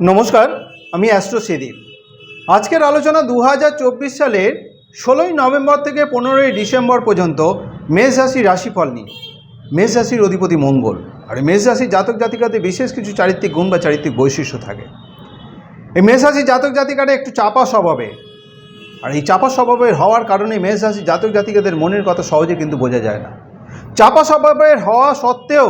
নমস্কার, আমি অ্যাস্ট্রো সেদীপ আজকের আলোচনা দু হাজার চব্বিশ সালের ষোলোই নভেম্বর থেকে পনেরোই ডিসেম্বর পর্যন্ত মেষ রাশি রাশিফল নিয়ে। মেষ রাশির অধিপতি মঙ্গল, আর মেষ রাশির জাতক জাতিকাতে বিশেষ কিছু চারিত্রিক গুণ বা চারিত্রিক বৈশিষ্ট্য থাকে। এই মেষ জাতক জাতিকাটা একটু চাপা স্বভাবে আর এই চাপা স্বভাবের হওয়ার কারণে মেষ জাতক জাতিকাদের মনের কথা সহজে কিন্তু বোঝা যায় না। চাপা স্বভাবের হওয়া সত্ত্বেও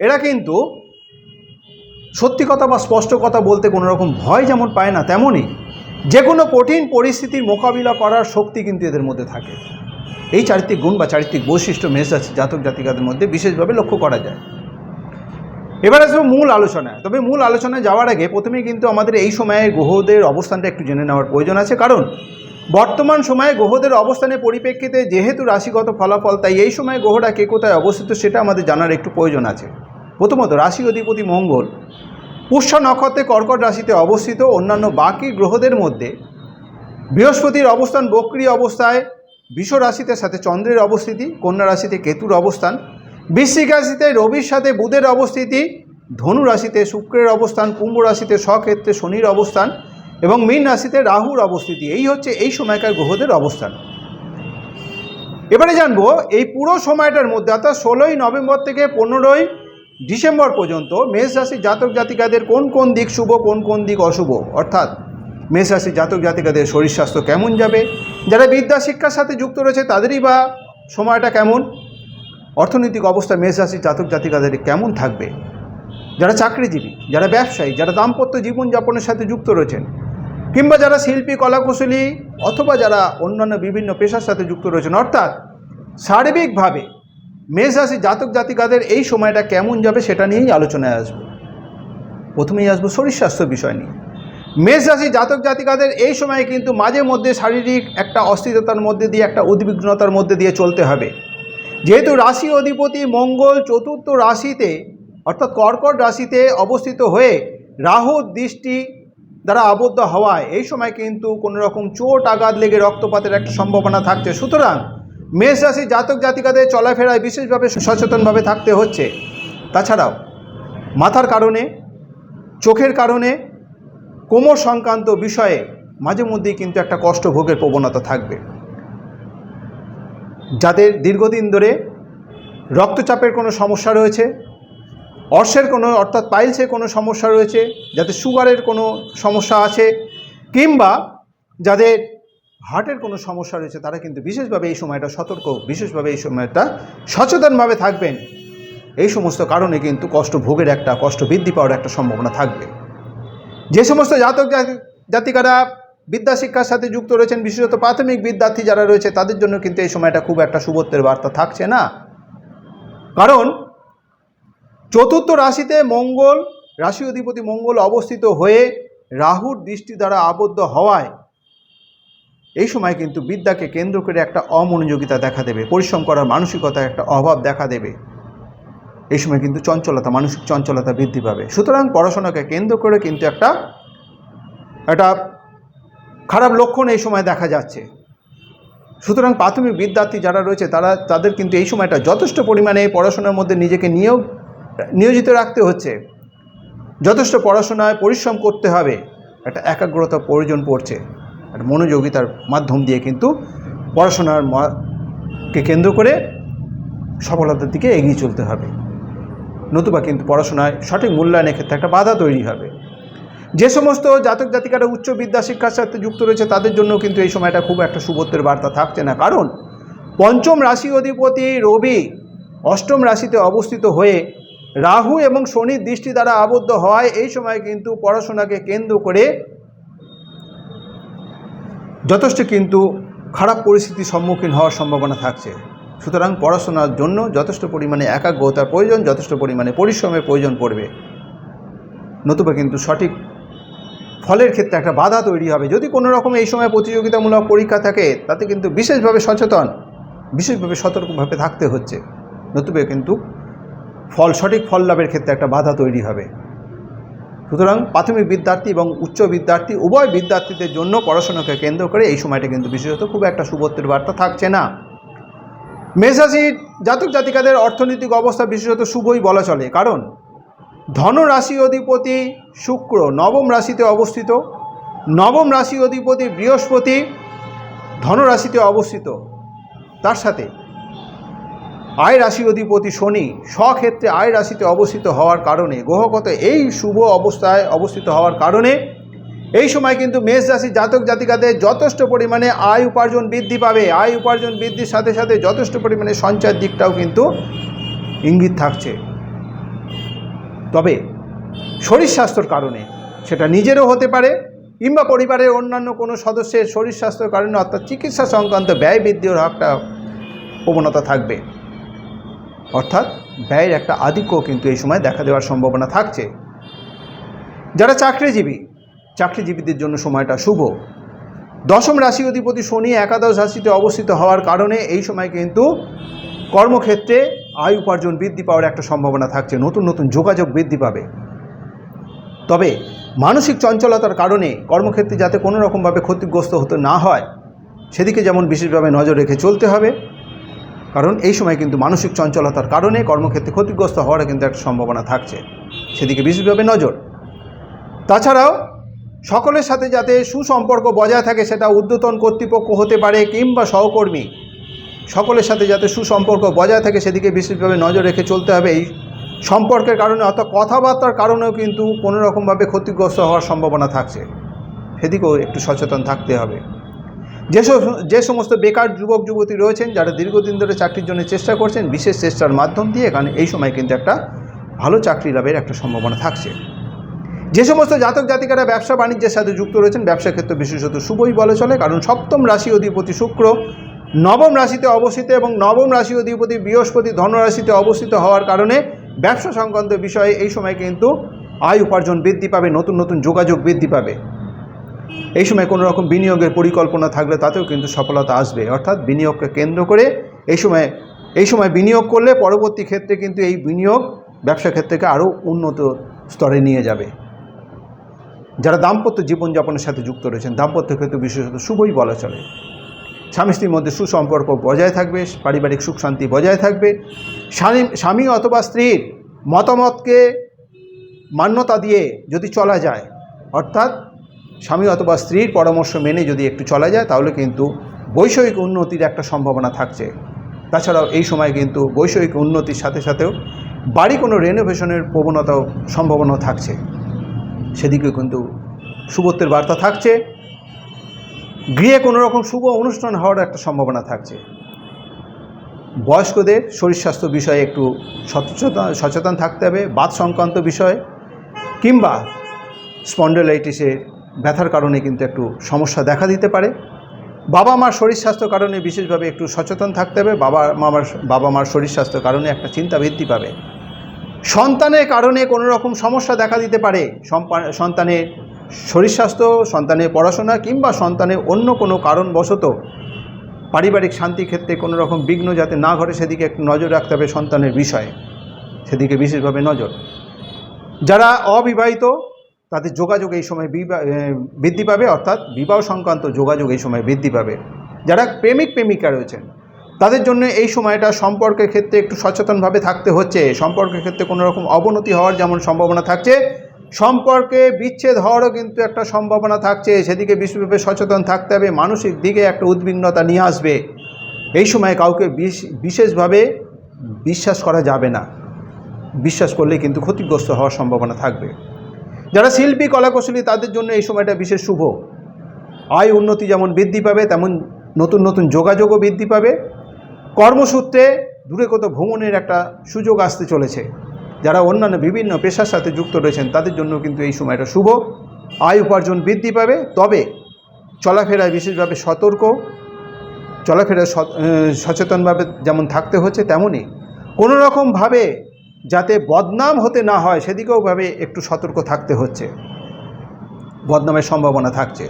এরা কিন্তু সত্যি কথা বা স্পষ্ট কথা বলতে কোনো রকম ভয় যেমন পায় না, তেমনই যে কোনো কঠিন পরিস্থিতির মোকাবিলা করার শক্তি কিন্তু এদের মধ্যে থাকে। এই চারিত্রিক গুণ বা চারিত্রিক বৈশিষ্ট্য রাশি জাতক জাতিকাদের মধ্যে বিশেষভাবে লক্ষ্য করা যায়। এবার আসবে মূল আলোচনায়। তবে মূল আলোচনায় যাওয়ার আগে প্রথমেই কিন্তু আমাদের এই সময়ে গ্রহদের অবস্থানটা একটু জেনে নেওয়ার প্রয়োজন আছে। কারণ বর্তমান সময়ে গ্রহদের অবস্থানের পরিপ্রেক্ষিতে যেহেতু রাশিগত ফলাফল, তাই এই সময় গ্রহটা কে কোথায় অবস্থিত সেটা আমাদের জানার একটু প্রয়োজন আছে। প্রথমত রাশি অধিপতি মঙ্গল, পুষ্য নক্ষত্রে কর্কট রাশিতে অবস্থিত অন্যান্য বাকি গ্রহদের মধ্যে বৃহস্পতির অবস্থান বক্রি অবস্থায়, বিষ রাশিতে সাথে চন্দ্রের অবস্থিতি, কন্যা রাশিতে কেতুর অবস্থান, বৃশ্চিক রাশিতে রবির সাথে বুধের অবস্থিতি, ধনু রাশিতে শুক্রের অবস্থান, কুম্ভ রাশিতে স্বক্ষেত্রে শনির অবস্থান এবং মীন রাশিতে রাহুর অবস্থিতি। এই হচ্ছে এই সময়কার গ্রহদের অবস্থান। এবারে জানব এই পুরো সময়টার মধ্যে অর্থাৎ ষোলোই নভেম্বর থেকে পনেরোই ডিসেম্বর পর্যন্ত মেষ রাশির জাতক জাতিকাদের কোন কোন দিক শুভ, কোন কোন দিক অশুভ? অর্থাৎ মেষ রাশির জাতক জাতিকাদের শরীর স্বাস্থ্য কেমন যাবে? যারা বিদ্যা, শিক্ষার সাথে যুক্ত রয়েছে, তাদেরই বা সময়টা কেমন? অর্থনৈতিক অবস্থা মেষ রাশির জাতক জাতিকাদের কেমন থাকবে? যারা চাকরিজীবী, যারা ব্যবসায়ী, যারা দাম্পত্য জীবনযাপনের সাথে যুক্ত রয়েছেন, কিংবা যারা শিল্পী, কলাকুশলী, অথবা যারা অন্যান্য বিভিন্ন পেশার সাথে যুক্ত রয়েছেন, অর্থাৎ সার্বিকভাবে মেষ রাশি জাতক জাতিকাদের এই সময়টা কেমন যাবে সেটা নিয়েই আলোচনায় আসব। প্রথমেই আসব শরীর স্বাস্থ্য বিষয় নিয়ে। মেষ রাশি জাতক জাতিকাদের এই সময়ে কিন্তু মাঝে মধ্যে শারীরিক একটা অস্থিরতার মধ্যে দিয়ে, একটা উদ্বিগ্নতার মধ্যে দিয়ে চলতে হবে। যেহেতু রাশি অধিপতি মঙ্গল চতুর্থ রাশিতে, অর্থাৎ কর্কট রাশিতে অবস্থিত হয়ে রাহুর দৃষ্টি দ্বারা আবদ্ধ হওয়ায় এই সময় কিন্তু কোনো রকম চোট আঘাত লেগে রক্তপাতের একটা সম্ভাবনা থাকছে। সুতরাং মেষ রাশির জাতক জাতিকাদের চলাফেরায় বিশেষভাবে সচেতনভাবে থাকতে হচ্ছে। তাছাড়াও মাথার কারণে, চোখের কারণে, কোমর সংক্রান্ত বিষয়ে মাঝে মধ্যেই কিন্তু একটা কষ্ট ভোগের প্রবণতা থাকবে। যাদের দীর্ঘদিন ধরে রক্তচাপের কোনো সমস্যা রয়েছে, অর্শের কোনো, অর্থাৎ পাইলসের কোনো সমস্যা রয়েছে যাদের সুগারের কোনো সমস্যা আছে, কিংবা যাদের হার্টের কোনো সমস্যা রয়েছে, তারা কিন্তু বিশেষভাবে এই সময়টা সতর্ক, বিশেষভাবে এই সময়টা সচেতনভাবে থাকবেন। এই সমস্ত কারণে কিন্তু কষ্ট ভোগের একটা, কষ্ট বৃদ্ধি পাওয়ার একটা সম্ভাবনা থাকবে। যে সমস্ত জাতক জাতি- জাতিকারা বিদ্যা শিক্ষার সাথে যুক্ত রয়েছেন, বিশেষত প্রাথমিক বিদ্যার্থী যারা রয়েছে, তাদের জন্য কিন্তু এই সময়টা খুব একটা শুভত্বের বার্তা থাকছে না। কারণ চতুর্থ রাশিতে মঙ্গল, রাশি অধিপতি মঙ্গল অবস্থিত হয়ে রাহুর দৃষ্টি দ্বারা আবদ্ধ হওয়ায় এই সময় কিন্তু বিদ্যাকে কেন্দ্র করে একটা অমনোযোগিতা দেখা দেবে, পরিশ্রম করার মানসিকতা একটা অভাব দেখা দেবে। এই সময় কিন্তু চঞ্চলতা, মানসিক চঞ্চলতা বৃদ্ধি পাবে। সুতরাং পড়াশোনাকে কেন্দ্র করে কিন্তু একটা একটা খারাপ লক্ষণ এই সময় দেখা যাচ্ছে। সুতরাং প্রাথমিক বিদ্যার্থী যারা রয়েছে, তারা, তাদের কিন্তু এই সময়টা যথেষ্ট পরিমাণে পড়াশোনার মধ্যে নিজেকে নিয়োগ, নিয়োজিত রাখতে হচ্ছে। যথেষ্ট পড়াশোনায় পরিশ্রম করতে হবে। একটা একাগ্রতা প্রয়োজন পড়ছে। একটা মনোযোগিতার মাধ্যম দিয়ে কিন্তু পড়াশোনার কে কেন্দ্র করে সফলতার দিকে এগিয়ে চলতে হবে। নতুবা কিন্তু পড়াশোনায় সঠিক মূল্যায়নের ক্ষেত্রে একটা বাধা তৈরি হবে। যে সমস্ত জাতক জাতিকারা উচ্চ বিদ্যা শিক্ষার সাথে যুক্ত রয়েছে, তাদের জন্য কিন্তু এই সময়টা খুব একটা সুবত্বের বার্তা থাকছে না। কারণ পঞ্চম রাশি অধিপতি রবি অষ্টম রাশিতে অবস্থিত হয়ে রাহু এবং শনির দৃষ্টি দ্বারা আবদ্ধ হওয়ায় এই সময় কিন্তু পড়াশোনাকে কেন্দ্র করে যথেষ্ট কিন্তু খারাপ পরিস্থিতির সম্মুখীন হওয়ার সম্ভাবনা থাকছে। সুতরাং পড়াশোনার জন্য যথেষ্ট পরিমাণে একাগ্রতার প্রয়োজন, যথেষ্ট পরিমাণে পরিশ্রমের প্রয়োজন পড়বে। নতুবা কিন্তু সঠিক ফলের ক্ষেত্রে একটা বাধা তৈরি হবে। যদি কোনো রকম এই সময় প্রতিযোগিতামূলক পরীক্ষা থাকে, তাতে কিন্তু বিশেষভাবে সচেতন, বিশেষভাবে সতর্কভাবে থাকতে হচ্ছে। নতুবা কিন্তু ফল, সঠিক ফল লাভের ক্ষেত্রে একটা বাধা তৈরি হবে। সুতরাং প্রাথমিক বিদ্যার্থী এবং উচ্চ বিদ্যার্থী, উভয় বিদ্যার্থীদের জন্য পড়াশোনাকে কেন্দ্র করে এই সময়টা কিন্তু বিশেষত খুব একটা সুবত্বের বার্তা থাকছে না। মেষরাশির জাতক জাতিকাদের অর্থনৈতিক অবস্থা বিশেষত শুভই বলা চলে, কারণ ধনরাশি অধিপতি শুক্র নবম রাশিতে অবস্থিত, নবম রাশি অধিপতি বৃহস্পতি ধনরাশিতে অবস্থিত। তার সাথে আয় রাশি অধিপতি শনি স্বক্ষেত্রে আয় রাশিতে অবস্থিত হওয়ার কারণে, গ্রহগত এই শুভ অবস্থায় অবস্থিত হওয়ার কারণে এই সময় কিন্তু মেষ রাশি জাতক জাতিকাদের যথেষ্ট পরিমাণে আয় উপার্জন বৃদ্ধি পাবে। আয় উপার্জন বৃদ্ধির সাথে সাথে যথেষ্ট পরিমাণে সঞ্চয়ের দিকটাও কিন্তু ইঙ্গিত থাকছে। তবে শরীর স্বাস্থ্যর কারণে সেটা নিজেরও হতে পারে কিংবা পরিবারের অন্যান্য কোনো সদস্যের শরীর স্বাস্থ্যের কারণে অর্থাৎ চিকিৎসা সংক্রান্ত ব্যয় বৃদ্ধির একটা প্রবণতা থাকবে। অর্থাৎ ব্যয়ের একটা আধিক্য কিন্তু এই সময় দেখা দেওয়ার সম্ভাবনা থাকছে। যারা চাকরিজীবী, চাকরিজীবীদের জন্য সময়টা শুভ। দশম রাশি অধিপতি শনি একাদশ রাশিতে অবস্থিত হওয়ার কারণে এই সময় কিন্তু কর্মক্ষেত্রে আয় উপার্জন বৃদ্ধি পাওয়ার একটা সম্ভাবনা থাকছে, নতুন নতুন যোগাযোগ বৃদ্ধি পাবে। তবে মানসিক চঞ্চলতার কারণে কর্মক্ষেত্রে যাতে কোনো রকমভাবে ক্ষতিগ্রস্ত হতে না হয়, সেদিকে যেমন বিশেষভাবে নজর রেখে চলতে হবে। কারণ এই সময় কিন্তু মানসিক চঞ্চলতার কারণে কর্মক্ষেত্রে ক্ষতিগ্রস্ত হওয়ার কিন্তু একটা সম্ভাবনা থাকছে। সেদিকে বিশেষভাবে নজর। তাছাড়াও, সকলের সাথে যাতে সুসম্পর্ক বজায় থাকে সেটা ঊর্ধ্বতন কর্তৃপক্ষ হতে পারে কিংবা সহকর্মী। সকলের সাথে যাতে সুসম্পর্ক বজায় থাকে সেদিকে বিশেষভাবে নজর রেখে চলতে হবে। এই সম্পর্কের কারণে অর্থাৎ কথাবার্তার কারণেও কিন্তু কোনো রকমভাবে ক্ষতিগ্রস্ত হওয়ার সম্ভাবনা থাকছে। সেদিকেও একটু সচেতন থাকতে হবে। যেসব যে সমস্ত বেকার যুবক, যুবতী রয়েছেন, যারা দীর্ঘদিন ধরে চাকরির জন্য চেষ্টা করছেন, বিশেষ চেষ্টার মাধ্যম দিয়ে এখানে এই সময় কিন্তু একটা ভালো চাকরি লাভের একটা সম্ভাবনা থাকছে। যে সমস্ত জাতক জাতিকারা ব্যবসা বাণিজ্যের সাথে যুক্ত রয়েছেন, ব্যবসা ক্ষেত্রে বিশেষত শুভই বলে চলে, কারণ সপ্তম রাশি অধিপতি শুক্র নবম রাশিতে অবস্থিত এবং নবম রাশি অধিপতি বৃহস্পতি ধনরাশিতে অবস্থিত হওয়ার কারণে ব্যবসা সংক্রান্ত বিষয়ে এই সময় কিন্তু আয় উপার্জন বৃদ্ধি পাবে, নতুন নতুন যোগাযোগ বৃদ্ধি পাবে। এই সময় কোনো রকম বিনিয়োগের পরিকল্পনা থাকলে তাতেও কিন্তু সফলতা আসবে। অর্থাৎ বিনিয়োগকে কেন্দ্র করে এই সময় এই সময় বিনিয়োগ করলে পরবর্তী ক্ষেত্রে কিন্তু এই বিনিয়োগ ব্যবসা ক্ষেত্রকে আরও উন্নত স্তরে নিয়ে যাবে। যারা দাম্পত্য জীবনযাপনের সাথে যুক্ত রয়েছেন, দাম্পত্য ক্ষেত্রে বিশেষত শুভই বলা চলে। স্বামী স্ত্রীর মধ্যে সুসম্পর্ক বজায় থাকবে, পারিবারিক সুখ শান্তি বজায় থাকবে। স্বামী স্বামী অথবা স্ত্রীর মতামতকে মান্যতা দিয়ে যদি চলা যায়, অর্থাৎ স্বামী অথবা স্ত্রীর পরামর্শ মেনে যদি একটু চলা যায়, তাহলে কিন্তু বৈষয়িক উন্নতির একটা সম্ভাবনা থাকছে। তাছাড়াও এই সময় কিন্তু বৈষয়িক উন্নতির সাথে সাথেও বাড়ি কোনো রেনোভেশনের প্রবণতাও সম্ভাবনাও থাকছে। সেদিকে কিন্তু শুভত্বের বার্তা থাকছে। গৃহে কোনো রকম শুভ অনুষ্ঠান হওয়ার একটা সম্ভাবনা থাকছে। বয়স্কদের শরীর স্বাস্থ্য বিষয়ে একটু সচেতন সচেতন থাকতে হবে। বাত সংক্রান্ত বিষয়ে কিংবা স্পন্ডেলাইটিসের ব্যথার কারণে কিন্তু একটু সমস্যা দেখা দিতে পারে। বাবা মার শরীর স্বাস্থ্য কারণে বিশেষভাবে একটু সচেতন থাকতে হবে। বাবা মামার, বাবা মার শরীর স্বাস্থ্য কারণে একটা চিন্তা বৃদ্ধি পাবে। সন্তানের কারণে কোনো রকম সমস্যা দেখা দিতে পারে। সন্তানের শরীর স্বাস্থ্য, সন্তানের পড়াশোনা কিংবা সন্তানের অন্য কোনো কারণবশত পারিবারিক শান্তি ক্ষেত্রে কোনো রকম বিঘ্ন যাতে না ঘটে, সেদিকে একটু নজর রাখতে হবে সন্তানের বিষয়ে। সেদিকে বিশেষভাবে নজর। যারা অবিবাহিত তাদের যোগাযোগ এই সময় বৃদ্ধি পাবে, অর্থাৎ বিবাহ সংক্রান্ত যোগাযোগ এই সময় বৃদ্ধি পাবে। যারা প্রেমিক প্রেমিকা রয়েছেন, তাদের জন্য এই সময়টা সম্পর্কের ক্ষেত্রে একটু সচেতনভাবে থাকতে হচ্ছে। সম্পর্কের ক্ষেত্রে কোনো রকম অবনতি হওয়ার যেমন সম্ভাবনা থাকছে, সম্পর্কে বিচ্ছেদ হওয়ারও কিন্তু একটা সম্ভাবনা থাকছে। সেদিকে বিশেষভাবে সচেতন থাকতে হবে, মানসিক দিকে একটা উদ্বিগ্নতা নিয়ে আসবে। এই সময় কাউকে বিশ- বিশেষভাবে বিশ্বাস করা যাবে না। বিশ্বাস করলে কিন্তু ক্ষতিগ্রস্ত হওয়ার সম্ভাবনা থাকবে। যারা শিল্পী, কলাকুশলী, তাদের জন্য এই সময়টা বিশেষ শুভ। আয় উন্নতি যেমন বৃদ্ধি পাবে, তেমন নতুন নতুন যোগাযোগও বৃদ্ধি পাবে। কর্মসূত্রে দূরে কোথাও ভ্রমণের একটা সুযোগ আসতে চলেছে। যারা অন্যান্য বিভিন্ন পেশার সাথে যুক্ত রয়েছেন, তাদের জন্য কিন্তু এই সময়টা শুভ। আয় উপার্জন বৃদ্ধি পাবে, তবে চলাফেরায় বিশেষভাবে সতর্ক। চলাফেরায় সচ- সচেতনভাবে যেমন থাকতে হচ্ছে তেমনই কোনো রকমভাবে যাতে বদনাম হতে না হয়, সেদিকেও ভাবে একটু সতর্ক থাকতে হচ্ছে। বদনামের সম্ভাবনা থাকছে।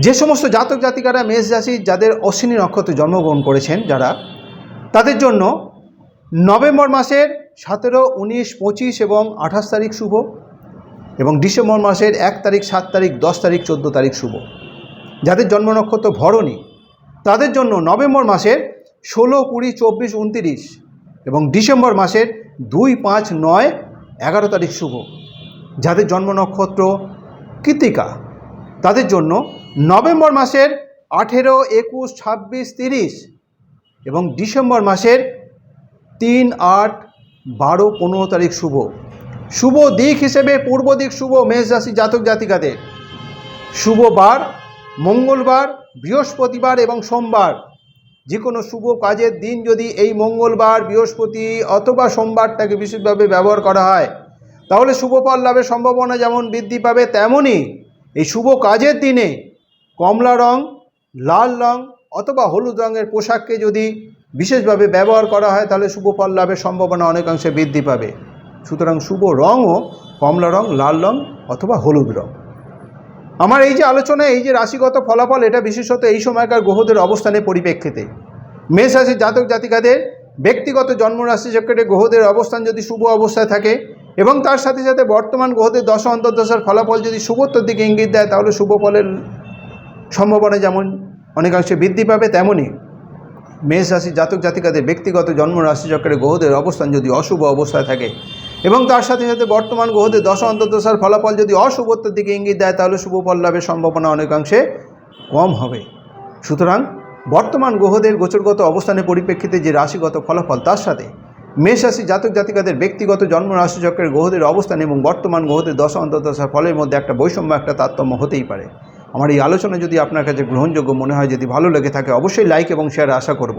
যে সমস্ত জাতক জাতিকারা মেষ রাশি, যাদের অশ্বিনী নক্ষত্রে জন্মগ্রহণ করেছেন যারা, তাদের জন্য নভেম্বর মাসের সতেরো, উনিশ, পঁচিশ এবং আঠাশ তারিখ শুভ এবং ডিসেম্বর মাসের এক তারিখ, সাত তারিখ, দশ তারিখ, চোদ্দ তারিখ শুভ। যাদের জন্ম নক্ষত্র ভরণী, তাদের জন্য নভেম্বর মাসের ষোলো, কুড়ি, চব্বিশ, উনতিরিশ এবং ডিসেম্বর মাসের দুই পাঁচ নয় এগারো তারিখ শুভ। যাদের জন্ম নক্ষত্র কৃতিকা তাদের জন্য নভেম্বর মাসের আঠেরো, একুশ, ছাব্বিশ, তিরিশ এবং ডিসেম্বর মাসের তিন, আট, বারো, পনেরো তারিখ শুভ। শুভ দিক হিসেবে পূর্ব দিক শুভ, মেষ রাশি জাতক জাতিকাদের। শুভ বার, মঙ্গলবার, বৃহস্পতিবার এবং সোমবার যে কোনো শুভ কাজের দিন যদি এই মঙ্গলবার, বৃহস্পতি অথবা সোমবারটাকে বিশেষভাবে ব্যবহার করা হয়, তাহলে শুভ ফল লাভের সম্ভাবনা যেমন বৃদ্ধি পাবে তেমনই এই শুভ কাজের দিনে কমলা রং, লাল রং অথবা হলুদ রঙের পোশাককে যদি বিশেষভাবে ব্যবহার করা হয়, তাহলে শুভ ফল লাভের সম্ভাবনা অনেকাংশে বৃদ্ধি পাবে। সুতরাং শুভ রঙও কমলা রং, লাল রং অথবা হলুদ রং। আমার এই যে আলোচনা, এই যে রাশিগত ফলাফল, এটা বিশেষত এই সময়কার গ্রহদের অবস্থানের পরিপ্রেক্ষিতে। মেষ রাশির জাতক জাতিকাদের ব্যক্তিগত জন্মরাশি চক্রে গ্রহদের অবস্থান যদি শুভ অবস্থায় থাকে এবং তার সাথে সাথে বর্তমান গ্রহদের দশ, অন্তর্দশার ফলাফল যদি শুভত্বর দিকে ইঙ্গিত দেয়, তাহলে শুভ ফলের সম্ভাবনা যেমন অনেকাংশে বৃদ্ধি পাবে তেমনই মেষ রাশির জাতক জাতিকাদের ব্যক্তিগত জন্ম রাশিচক্রে গ্রহদের অবস্থান যদি অশুভ অবস্থায় থাকে এবং তার সাথে সাথে বর্তমান গ্রহদের দশ অন্তর্দশার ফলাফল যদি অশুভত্বের দিকে ইঙ্গিত দেয়, তাহলে শুভ ফল লাভের সম্ভাবনা অনেকাংশে কম হবে। সুতরাং বর্তমান গ্রহদের গোচরগত অবস্থানের পরিপ্রেক্ষিতে যে রাশিগত ফলাফল, তার সাথে মেষ রাশি জাতক জাতিকাদের ব্যক্তিগত জন্ম রাশিচক্রের গ্রহদের অবস্থান এবং বর্তমান গ্রহদের দশা অন্তর্দশার ফলের মধ্যে একটা বৈষম্য, একটা তারতম্য হতেই পারে। আমার এই আলোচনা যদি আপনার কাছে গ্রহণযোগ্য মনে হয়, যদি ভালো লেগে থাকে, অবশ্যই লাইক এবং শেয়ার আশা করব।